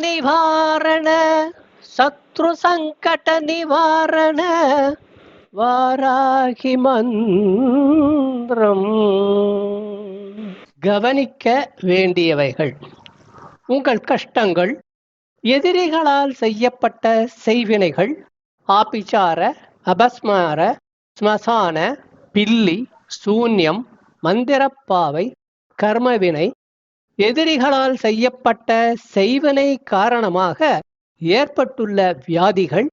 நிவாரண निवारण शत्रुसङ्कटनिवारण வாராகி மந்திரம். கவனிக்க வேண்டியவைகள். உங்கள் கஷ்டங்கள் எதிரிகளால் செய்யப்பட்ட செய்வினைகள் ஆபிச்சார அபஸ்மார ஸ்மசான பில்லி சூன்யம் மந்திரப்பாவை கர்மவினை எதிரிகளால் செய்யப்பட்ட செய்வனை காரணமாக ஏற்பட்டுள்ள வியாதிகள்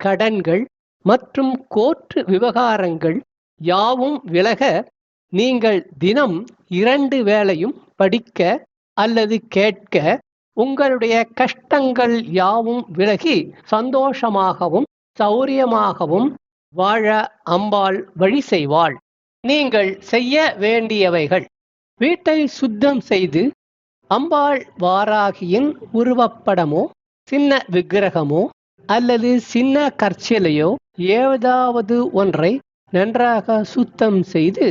கடன்கள் மற்றும் கோற்று விவகாரங்கள் யாவும் விலக நீங்கள் தினம் இரண்டு வேளையும் படிக்க அல்லது கேட்க உங்களுடைய கஷ்டங்கள் யாவும் விலகி சந்தோஷமாகவும் சௌரியமாகவும் வாழ அம்பாள் வழி செய்வாள். நீங்கள் செய்ய வேண்டியவைகள். வீட்டை சுத்தம் செய்து அம்பாள் வாராகியின் உருவப்படமோ சின்ன விக்கிரகமோ அல்லது சின்ன கற்சிலையோ ஏதாவது ஒன்றை நன்றாக சுத்தம் செய்து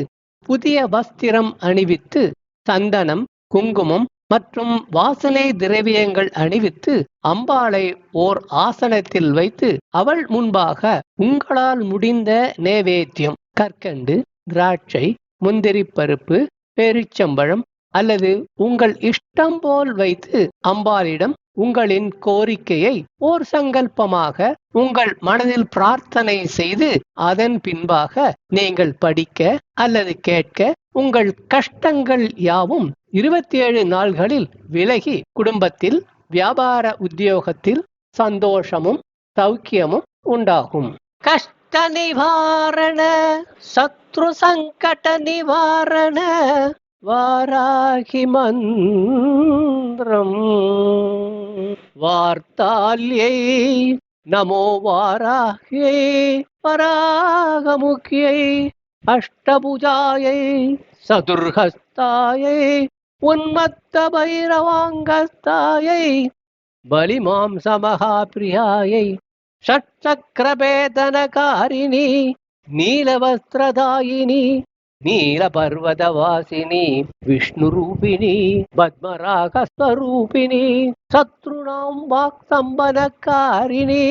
புதிய வஸ்திரம் அணிவித்து சந்தனம் குங்குமம் மற்றும் வாசனை திரவியங்கள் அணிவித்து அம்பாளை ஓர் ஆசனத்தில் வைத்து அவள் முன்பாக உங்களால் முடிந்த நேவேத்தியம் கற்கண்டு திராட்சை முந்திரி பருப்பு பேரிச்சம்பழம் அல்லது உங்கள் இஷ்டம் போல் வைத்து அம்பாளிடம் உங்களின் கோரிக்கையை ஓர் சங்கல்பமாக உங்கள் மனதில் பிரார்த்தனை செய்து அதன் பின்பாக நீங்கள் படிக்க அல்லது கேட்க உங்கள் கஷ்டங்கள் யாவும் இருபத்தி ஏழு நாள்களில் விலகி குடும்பத்தில் வியாபார உத்தியோகத்தில் சந்தோஷமும் சௌக்கியமும் உண்டாகும். கஷ்ட நிவாரண சத்ரு சங்கட நிவாரண வாராகி மந்திரம். வார்த்தால்யை நமோ வாராகியை பராகமுக்கியை அஷ்டபுஜாயை சதுர்ஹஸ்தாயை உன்மத்த பைரவாங்கஸ்தாயை నీల పర్వత వాసిని విష్ణు నీలపర్వతవాసిని విష్ణురూపిణి పద్మరాగస్వరూపిణి శత్రుణాం వాక్స్తంభనకారిణి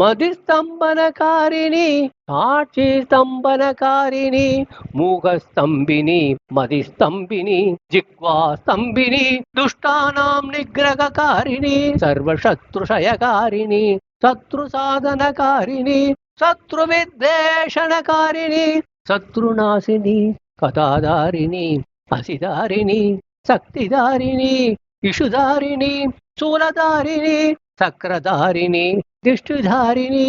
మధి స్తంభనకారిణి సాక్షి స్తంభనకారిణి మూగ స్తంభిని మధి స్తంభిని మదిస్తంభిని జిగ్వాస్తంభిని దుష్టానాం నిగ్రహకారిణి సర్వశత్రుషయకారిణి శత్రు సాధనకారిణి శత్రువిద్వేషణకారిణి శత్రునాశిని కథాదారిణి అసిదారిణి శక్తిదారిణి ఇషుదారిణి చూలదారిణి చక్రధారిణి దిష్టిధారిణి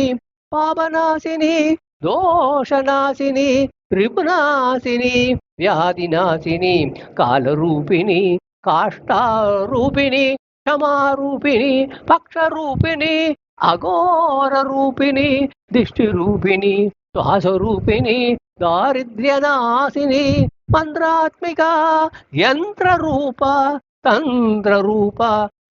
పాపనాశిని దోషనాశిని త్రిపునాశిని వ్యాధినాశిని కాలరూపిణి కాష్టారూపిణి క్షమారూపిణి పక్షరూపిణి అఘోర రూపిణి దిష్టి రూపిణి శ్వాస రూపిణి దారిద్ర్యదాసిని మంత్రాత్మిక యంత్ర రూప తంత్ర రూప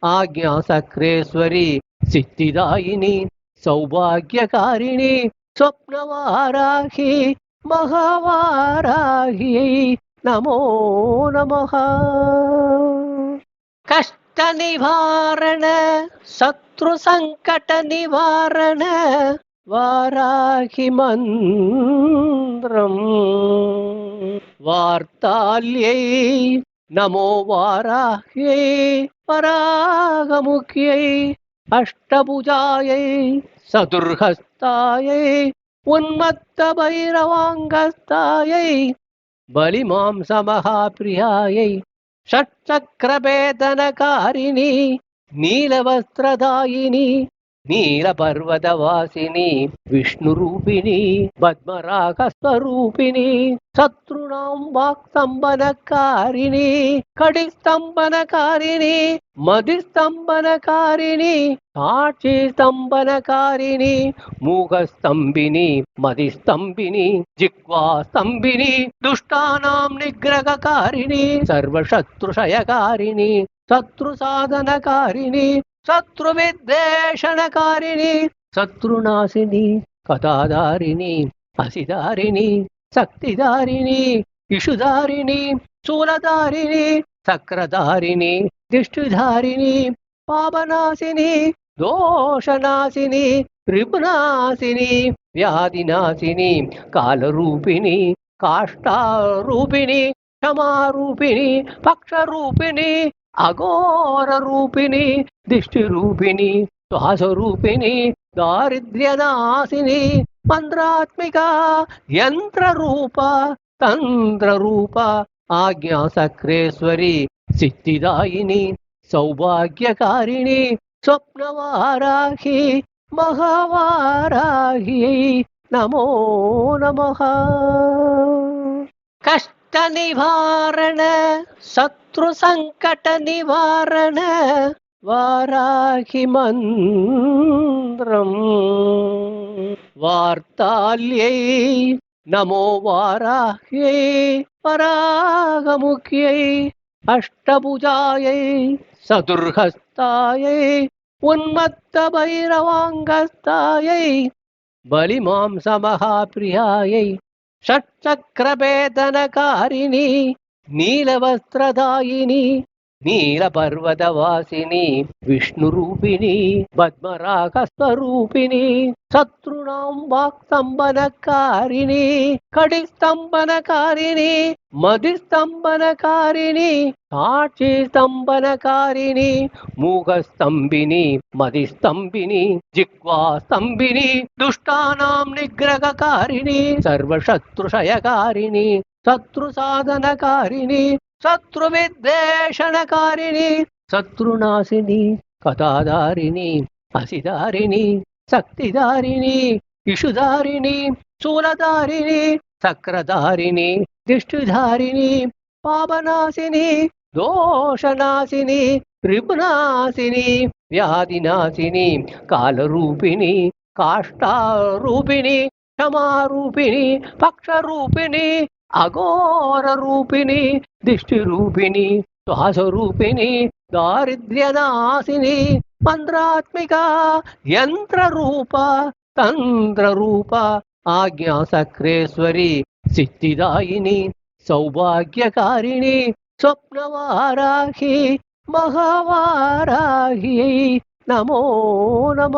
ఆజ్ఞా సక్రేశ్వరి సిద్ధిదాయిని సౌభాగ్యకారిణి స్వప్నవారాహి మహావారాహి నమో నమ. కష్ట कष्टनिवारण शत्रुसङ्कटनिवारण वाराहि मन्त्रम् वार्ताल्यै नमो वाराह्यै परागमुख्यै अष्टभुजायै चतुर्हस्तायै उन्मत्तभैरवाङ्गस्तायै बलिमांसमहाप्रियायै षट्चक्रभेदनकारिणी नीलवस्त्रदायिनी నీల పర్వత వాసిని విష్ణు నీలపర్వతవాసిని విష్ణురూపిణి పద్మరాగస్వరూపిణి శత్రుణాం వాక్స్తంభనకారిణి మధి స్తంభనకారిణి సాక్షి స్తంభనకారిణి మూగ స్తంభిని మధి స్తంభిని మదిస్తంభిని జిగ్వాస్తంభిని దుష్టానాం నిగ్రహకారిణి సర్వశత్రుషయకారిణి శత్రు సాధనకారిణి శత్రువిద్వేషణకారిణి శత్రునాశిని కథాదారిణి అసిదారిణి శక్తిదారిణి ఇషుదారిణి చూలదారిణి చక్రధారిణి దిష్టిధారిణి పాపనాశిని దోషనాశిని త్రిపునాశిని వ్యాధినాశిని కాలరూపిణి కాష్టారూపిణి క్షమారూపిణి పక్షరూపిణి అఘోర రూపిణి దిష్టి రూపిణి శ్వాస శ్వాసరూపిణి దారిద్ర్యనాశిని మంత్రాత్మిక యంత్ర రూప తంత్ర రూప ఆజ్ఞా సక్రేశ్వరి సిద్ధిదాయిని సౌభాగ్యకారిణి స్వప్నవారాహి మహావారాహి నమో నమ. కష్ట నివారణ సత్ சத்ருசங்கட நிவாரண வாராகிமந்திரம் வார்த்தால்யை நமோ வாராஹ்யை பராகமுக்கியை அஷ்டபுஜாயை சதுர்ஹஸ்தாயை உன்மத்த பைரவாங்கஸ்தாயை பலிமாம்ச ஷட்சக்கரபேதனகாரிணி నీలవస్త్రదాయిని నీలపర్వతవాసిని విష్ణురూపిణి పద్మరాగస్వరూపిణి శత్రుణాం వాక్స్తంభనకారిణి కడిస్తంభనకారిణి మదిస్తంభనకారిణి సాక్షి స్తంభనకారిణి మూగస్తంభిని మదిస్తంభిని జిగ్వా స్తంభిని దుష్టానాం నిగ్రహకారిణి సర్వశత్రుషయకారిణి శత్రు సాధనకారిణి శత్రు విద్వేషణకారిణి శత్రునాశిని కథాదారిణి అసిదారిణి శక్తిదారిణి ఇషుదారిణి చూలదారిణి చక్రధారిణి దిష్టిధారిణి పాపనాశిని దోషనాశిని త్రిపునాశిని వ్యాధినాశిని కాలరూపిణి కాష్టారూపిణి క్షమారూపిణి పక్షరూపిణి అఘోర రూపిణి దిష్టి రూపిణి శ్వాస శ్వాసరూపిణి దారిద్ర్యనాశిని మంత్రాత్మిక యంత్ర రూప తంత్ర రూప ఆజ్ఞా సక్రేశ్వరి సిద్ధిదాయిని సౌభాగ్యకారిణి స్వప్నవారాహి మహావారాహి నమో నమ.